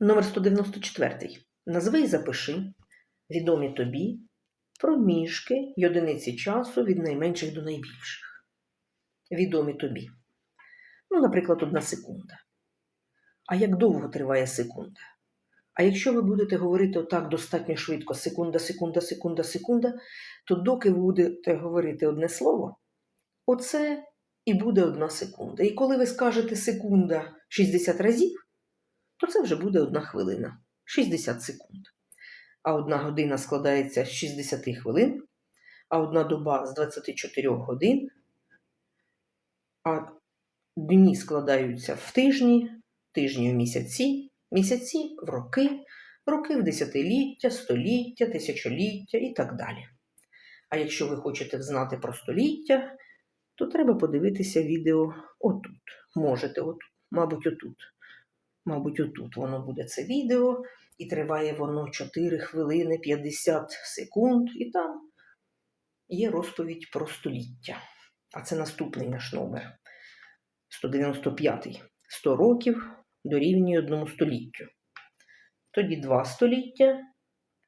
Номер 194. Назви і запиши відомі тобі проміжки й одиниці часу від найменших до найбільших. Відомі тобі. Ну, наприклад, одна секунда. А як довго триває секунда? А якщо ви будете говорити отак достатньо швидко секунда, секунда, секунда, секунда, то доки ви будете говорити одне слово, оце і буде одна секунда. І коли ви скажете секунда 60 разів, то це вже буде одна хвилина 60 секунд. А одна година складається з 60 хвилин, а одна доба з 24 годин, а дні складаються в тижні, тижні в місяці, місяці в роки, роки в десятиліття, століття, тисячоліття і так далі. А якщо ви хочете знати про століття, то треба подивитися відео отут. Можете отут, мабуть, отут. Мабуть, отут воно буде це відео, і триває воно 4 хвилини 50 секунд, і там є розповідь про століття. А це наступний наш номер. 195. 100 років дорівнює одному століттю. Тоді 2 століття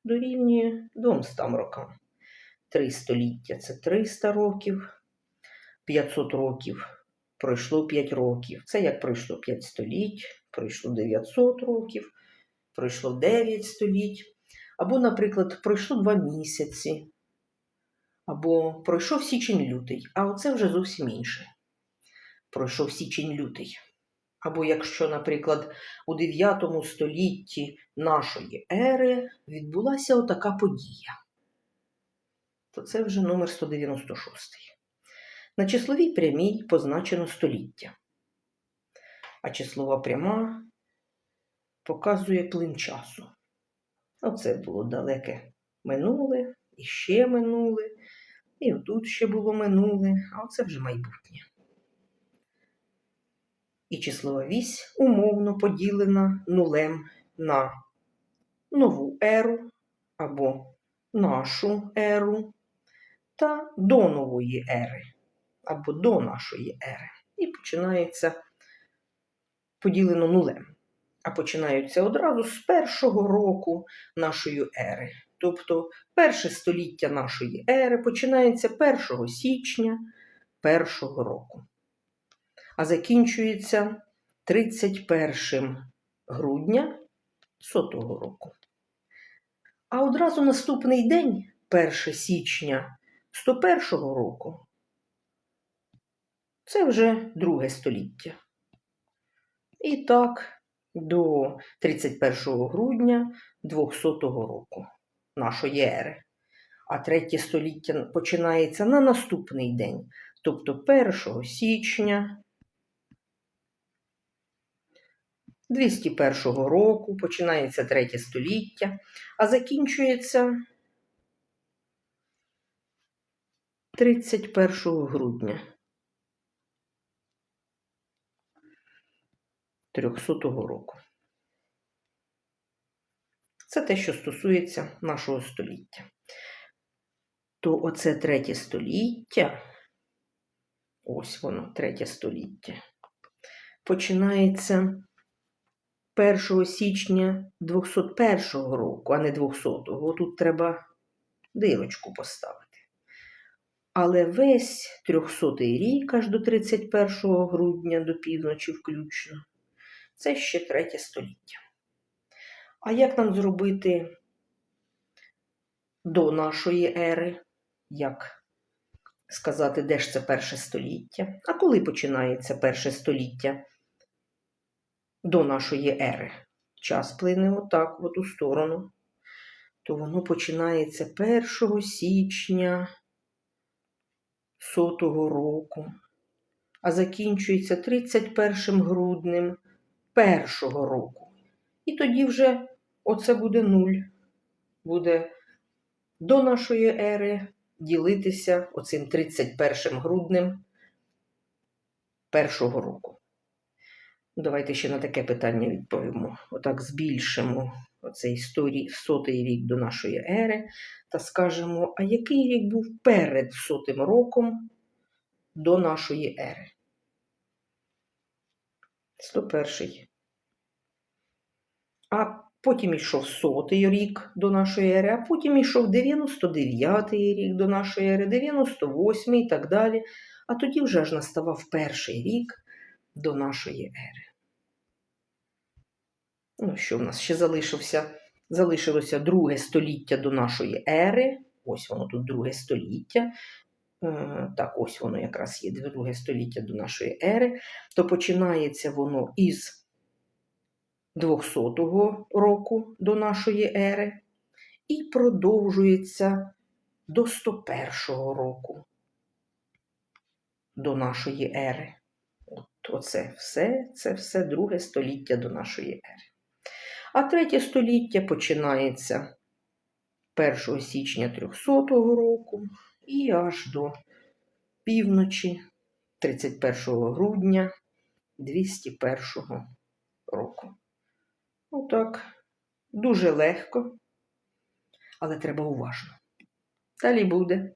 дорівнює 200 рокам. 3 століття це 300 років. 500 років пройшло 5 років. Це як пройшло 5 століть, пройшло 900 років, пройшло 9 століть. Або, наприклад, пройшло 2 місяці, або пройшов січень-лютий, а оце вже зовсім інше. Пройшов січень-лютий. Або якщо, наприклад, у 9 столітті нашої ери відбулася отака подія, то це вже номер 196. На числовій прямій позначено століття, а числова пряма показує плин часу. Оце було далеке минуле, і ще минуле, і отут ще було минуле, а оце вже майбутнє. І числова вісь умовно поділена нулем на нову еру або нашу еру та до нової ери або до нашої ери. І починається поділено нулем. А починаються одразу з першого року нашої ери. Тобто перше століття нашої ери починається 1 січня першого року, а закінчується 31 грудня сотого року. А одразу наступний день, 1 січня 101 року, це вже друге століття. І так, до 31 грудня 200 року нашої ери. А третє століття починається на наступний день, тобто 1 січня 201 року починається третє століття, а закінчується 31 грудня. 300 року. Це те, що стосується нашого століття. То оце третє століття, ось воно, третє століття, починається 1 січня 201 року, а не 200-го. Тут треба дирочку поставити. Але весь 300-й рік аж до 31 грудня до півночі включно. Це ще третє століття. А як нам зробити до нашої ери? Як сказати, де ж це перше століття? А коли починається перше століття до нашої ери? Час плине отак, в ту сторону. То воно починається 1 січня сотого року, а закінчується 31 груднем першого року. І тоді вже оце буде нуль. Буде до нашої ери ділитися оцим 31 груднем першого року. Давайте ще на таке питання відповімо. Отак збільшимо оцей сотий рік до нашої ери та скажемо, а який рік був перед сотим роком до нашої ери? 101. а потім йшов сотий рік до нашої ери, а потім йшов 99-й рік до нашої ери, 98-й і так далі. А тоді вже аж наставав перший рік до нашої ери. Ну, що в нас ще залишився? Залишилося друге століття до нашої ери. Ось воно тут друге століття. Е, Так, ось воно якраз є друге століття до нашої ери. То починається воно із 200 року до нашої ери і продовжується до 101 року до нашої ери. От оце все, це все друге століття до нашої ери. А третє століття починається 1 січня 300 року і аж до півночі 31 грудня 201 року. Отак, дуже легко, але треба уважно. Далі буде.